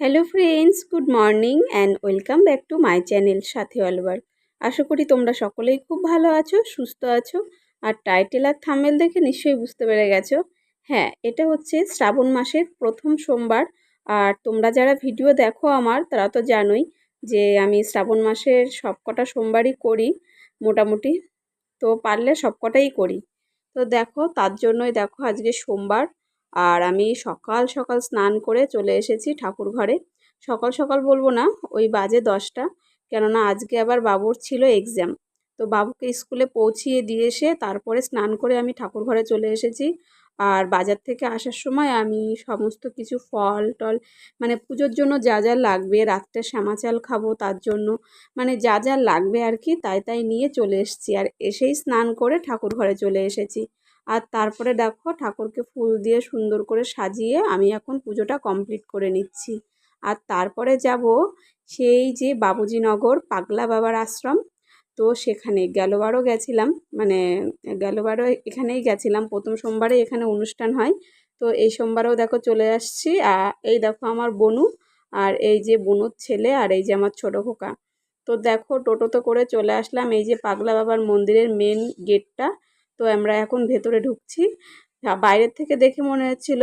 Hello friends good morning and welcome back to my channel সাথী অলবার আশা করি তোমরা সকলেই খুব ভালো আছো, সুস্থ আছো, আর টাইটেল আর থামেল দেখে নিশ্চয়ই বুঝতে পেরে গেছো। হ্যাঁ এটা হচ্ছে শ্রাবণ মাসের প্রথম সোমবার, আর তোমরা যারা ভিডিও দেখো আমার, তারা তো জানোই যে আমি শ্রাবণ মাসের সবকটা সোমবারই করি, মোটামুটি। তো পারলে সবকটাই করি। তো দেখো, তার জন্যই দেখো আজকে সোমবার। আর আমি সকাল সকাল স্নান করে চলে এসেছি ঠাকুর ঘরে। সকাল সকাল বলব না, ওই বাজে দশটা। কেননা আজকে আবার বাবুর ছিল এক্সাম তো বাবুকে স্কুলে পৌঁছিয়ে দিয়ে এসে তারপরে স্নান করে আমি ঠাকুর ঘরে চলে এসেছি। আর বাজার থেকে আসার সময় আমি সমস্ত কিছু ফল টল মানে পুজোর জন্য যা যা লাগবে, রাত্রে শ্যামা চাল খাব তার জন্য মানে যা যা লাগবে আর কি, তাই তাই নিয়ে চলে এসেছি। আর এসেই স্নান করে ঠাকুর ঘরে চলে এসেছি। আর তারপরে দেখো ঠাকুরকে ফুল দিয়ে সুন্দর করে সাজিয়ে আমি এখন পুজোটা কমপ্লিট করে নিচ্ছি। আর তারপরে যাব সেই যে বাবুজিনগর পাগলা বাবার আশ্রম। তো সেখানে গেলবারও গেছিলাম মানে গেলবারও এখানেই গেছিলাম। প্রথম সোমবারে এখানে অনুষ্ঠান হয়। তো এই সোমবারেও দেখো চলে আসছি। আর এই দেখো আমার বনু আর এই যে বনুর ছেলে আর এই যে আমার ছোটো খোকা। তো দেখো টোটোতে করে চলে আসলাম এই যে পাগলা বাবার মন্দিরের মেন গেটটা তো আমরা এখন ভেতরে ঢুকছি। বাইরের থেকে দেখে মনে হচ্ছিল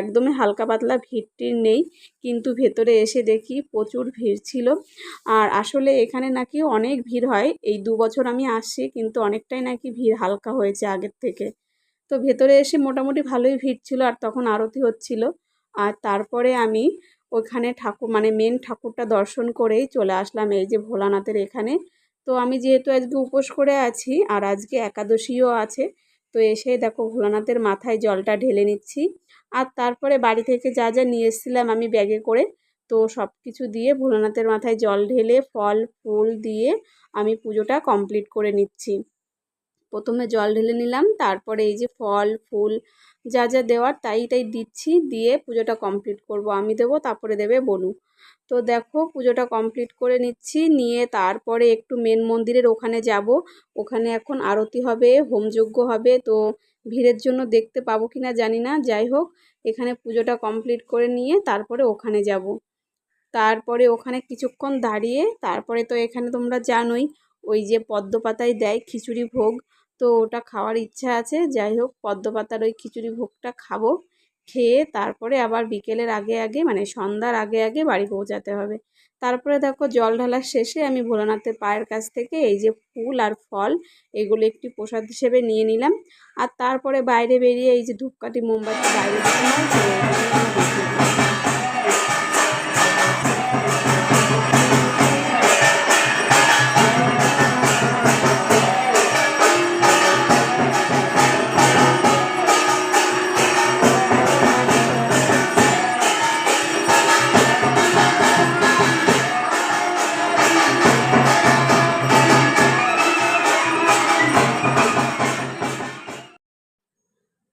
একদমই হালকা পাতলা ভিড় টির নেই। কিন্তু ভেতরে এসে দেখি প্রচুর ভিড় ছিল। আর আসলে এখানে নাকি অনেক ভিড় হয়। এই দু বছর আমি আসছি, কিন্তু অনেকটাই নাকি ভিড় হালকা হয়েছে আগের থেকে। তো ভেতরে এসে মোটামুটি ভালোই ভিড় ছিল আর তখন আরতি হচ্ছিল। আর তারপরে আমি ওখানে ঠাকুর মানে মেন ঠাকুরটা দর্শন করেই চলে আসলাম এই যে ভোলানাথের এখানে। তো আমি যেহেতু আজকে উপোস করে আছি আর আজকে একাদশীও আছে, তো এসে দেখো ভোলানাথের মাথায় জলটা ঢেলে নিচ্ছি। আর তারপরে বাড়ি থেকে যা যা নিয়ে এসেছিলাম আমি ব্যাগে করে, তো সব কিছু দিয়ে ভোলানাথের মাথায় জল ঢেলে ফল, ফুল দিয়ে আমি পুজোটা কমপ্লিট করে নিচ্ছি। প্রথমে জল ঢেলে নিলাম, তারপরে এই যে ফল, ফুল যা যা দেওয়ার তাই তাই দিচ্ছি, দিয়ে পুজোটা কমপ্লিট করব। আমি দেবো, তারপরে দেবে বনু। তো দেখো পুজোটা কমপ্লিট করে নিচ্ছি, নিয়ে তারপরে একটু মেন মন্দিরের ওখানে যাব। ওখানে এখন আরতি হবে, হোমযজ্ঞ হবে, তো ভিড়ের জন্য দেখতে পাবো কি না জানি না। যাই হোক, এখানে পুজোটা কমপ্লিট করে নিয়ে তারপরে ওখানে যাব। তারপরে ওখানে কিছুক্ষণ দাঁড়িয়ে, তারপরে তো এখানে তোমরা জানোই, ওই যে পদ্ম পাতায় দেয় খিচুড়ি ভোগ। তো ওটা খাওয়ার ইচ্ছা আছে। যাই হোক পদ্ম পাতার ওই খিচুড়ি ভোগটা খাব, খেয়ে তারপরে আবার বিকেলের আগে আগে মানে সন্ধ্যার আগে আগে বাড়ি পৌঁছাতে হবে। তারপরে দেখো, জল ঢালার শেষে আমি ভোলানাথের পায়ের কাছ থেকে এই যে ফুল আর ফল, এগুলো একটি প্রসাদ হিসেবে নিয়ে নিলাম। আর তারপরে বাইরে বেরিয়ে এই যে ধূপকাঠি মোমবাতি বাইরে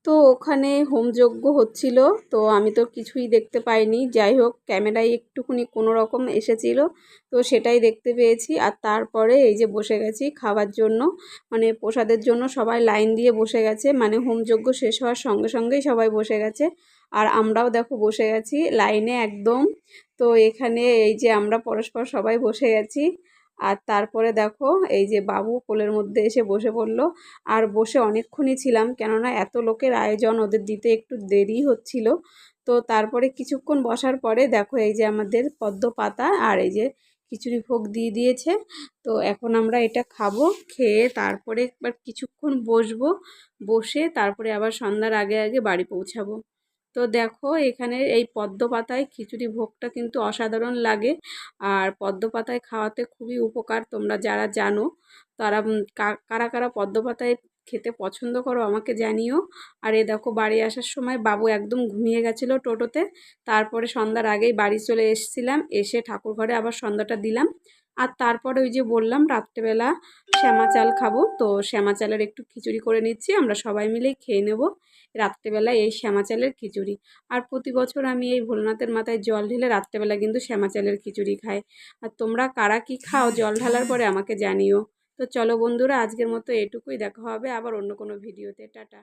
তো ওখানে হোমযজ্ঞ হচ্ছিল, তো আমি তো কিছুই দেখতে পাইনি। যাই হোক, ক্যামেরায় একটুখানি কোনো রকম এসেছিল, তো সেটাই দেখতে পেয়েছি। আর তারপরে এই যে বসে গেছি খাবার জন্য মানে প্রসাদের জন্য সবাই লাইন দিয়ে বসে গেছে মানে হোমযজ্ঞ শেষ হওয়ার সঙ্গে সঙ্গেই সবাই বসে গেছে। আর আমরাও দেখো বসে গেছি, লাইনে একদম। তো এখানে এই যে আমরা পরস্পর সবাই বসে গেছি। আর তারপরে দেখো, এই যে বাবু কোলের মধ্যে এসে বসে পড়ল। আর বসে অনেকক্ষণই ছিলাম, কেননা এত লোকের আয়োজন ওদের দিতে একটু দেরি হচ্ছিল। তো তারপরে কিছুক্ষণ বসার পরে দেখো, এই যে আমাদের পদ্ম পাতা আর এই যে খিচুড়ি ভোগ দিয়ে দিয়েছে। তো এখন আমরা এটা খাব, খেয়ে তারপরে একবার কিছুক্ষণ বসবো, বসে তারপরে আবার সন্ধ্যার আগে আগে বাড়ি পৌঁছাবো। তো দেখো এখানে এই পদ্ম পাতায় খিচুড়ি ভোগটা কিন্তু অসাধারণ লাগে। আর পদ্ম পাতায় খাওয়াতে খুবই উপকার তোমরা যারা জানো, তারা কারা কারা পদ্ম পাতায় খেতে পছন্দ করো আমাকে জানিও। আর এ দেখো বাড়ি আসার সময় বাবু একদম ঘুমিয়ে গেছিল টোটোতে, তারপরে সন্ধ্যার আগেই বাড়ি চলে এসেছিলাম, এসে ঠাকুর ঘরে আবার সন্ধ্যাটা দিলাম। আর তারপরে ওই যে বললাম রাত্রেবেলা শ্যামা চাল খাব, তো শ্যামা চালের একটু খিচুড়ি করে নিচ্ছি, আমরা সবাই মিলেই খেয়ে নেব। রাত্রেবেলা এই শ্যামা চালের খিচুড়ি। আর প্রতি বছর আমি এই ভোলনাথের মাথায় জল ঢেলে রাত্রেবেলা কিন্তু শ্যামা চালের খিচুড়ি খাই। আর তোমরা কারা কি খাও জল ঢালার পরে আমাকে জানিও। তো চলো বন্ধুরা, আজকের মতো এটুকুই। দেখা হবে আবার অন্য কোনো ভিডিওতে। টাটা।